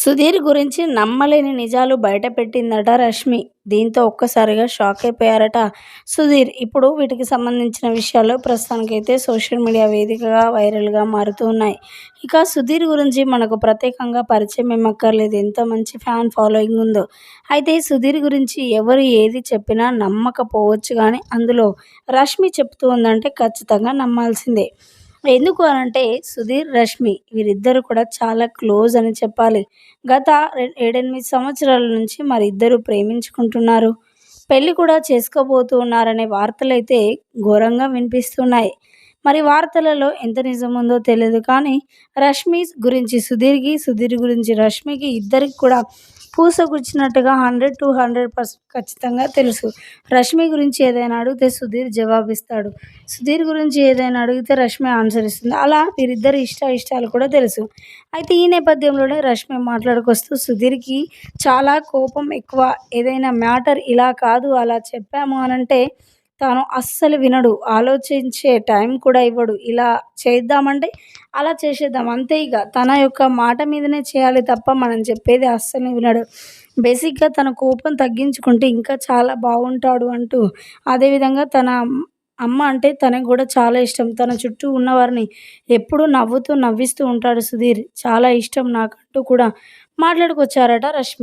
సుధీర్ గురించి నమ్మలేని నిజాలు బయటపెట్టిందట రష్మి. దీంతో ఒక్కసారిగా షాక్ అయిపోయారట సుధీర్. ఇప్పుడు వీటికి సంబంధించిన విషయాలు ప్రస్తుతానికైతే సోషల్ మీడియా వేదికగా వైరల్గా మారుతూ ఉన్నాయి. ఇక సుధీర్ గురించి మనకు ప్రత్యేకంగా పరిచయం ఏమక్కర్లేదు. ఎంత మంచి ఫ్యాన్ ఫాలోయింగ్ ఉందో. అయితే సుధీర్ గురించి ఎవరు ఏది చెప్పినా నమ్మకపోవచ్చు కానీ అందులో రష్మి చెప్తూ ఉందంటే ఖచ్చితంగా నమ్మాల్సిందే. ఎందుకు అనంటే సుధీర్ రష్మి వీరిద్దరు కూడా చాలా క్లోజ్ అని చెప్పాలి. గత ఏడెనిమిది సంవత్సరాల నుంచి మరి ఇద్దరు ప్రేమించుకుంటున్నారు. పెళ్ళి కూడా చేసుకోబోతూ ఉన్నారనే వార్తలైతే ఘోరంగా వినిపిస్తున్నాయి. మరి వార్తలలో ఎంత నిజం ఉందో తెలియదు కానీ రష్మి గురించి సుధీర్కి సుధీర్ గురించి రష్మికి ఇద్దరికి కూడా పూసగుచ్చినట్టుగా హండ్రెడ్ టు హండ్రెడ్ పర్సెంట్ ఖచ్చితంగా తెలుసు. రష్మి గురించి ఏదైనా అడిగితే సుధీర్ జవాబిస్తాడు. సుధీర్ గురించి ఏదైనా అడిగితే రష్మి ఆన్సర్ ఇస్తుంది. అలా వీరిద్దరి ఇష్ట ఇష్టాలు కూడా తెలుసు. అయితే ఈ నేపథ్యంలోనే రష్మి మాట్లాడుకొస్తూ సుధీర్కి చాలా కోపం ఎక్కువ. ఏదైనా మ్యాటర్ ఇలా కాదు అలా చెప్పాము అనంటే తాను అస్సలు వినడు ఆలోచించే టైం కూడా ఇవ్వడు. ఇలా చేద్దామంటే అలా చేసేద్దాం. అంతే ఇక తన యొక్క మాట మీదనే చేయాలి తప్ప మనం చెప్పేది అస్సలు వినడు. బేసిక్గా తన కోపం తగ్గించుకుంటే ఇంకా చాలా బాగుంటాడు అంటూ అదేవిధంగా తన అమ్మ అంటే తనకు కూడా చాలా ఇష్టం. తన చుట్టూ ఉన్నవారిని ఎప్పుడూ నవ్వుతూ నవ్విస్తూ ఉంటాడు సుధీర్. చాలా ఇష్టం నాకంటూ కూడా. మాట్లాడుకొచ్చారట రష్మి.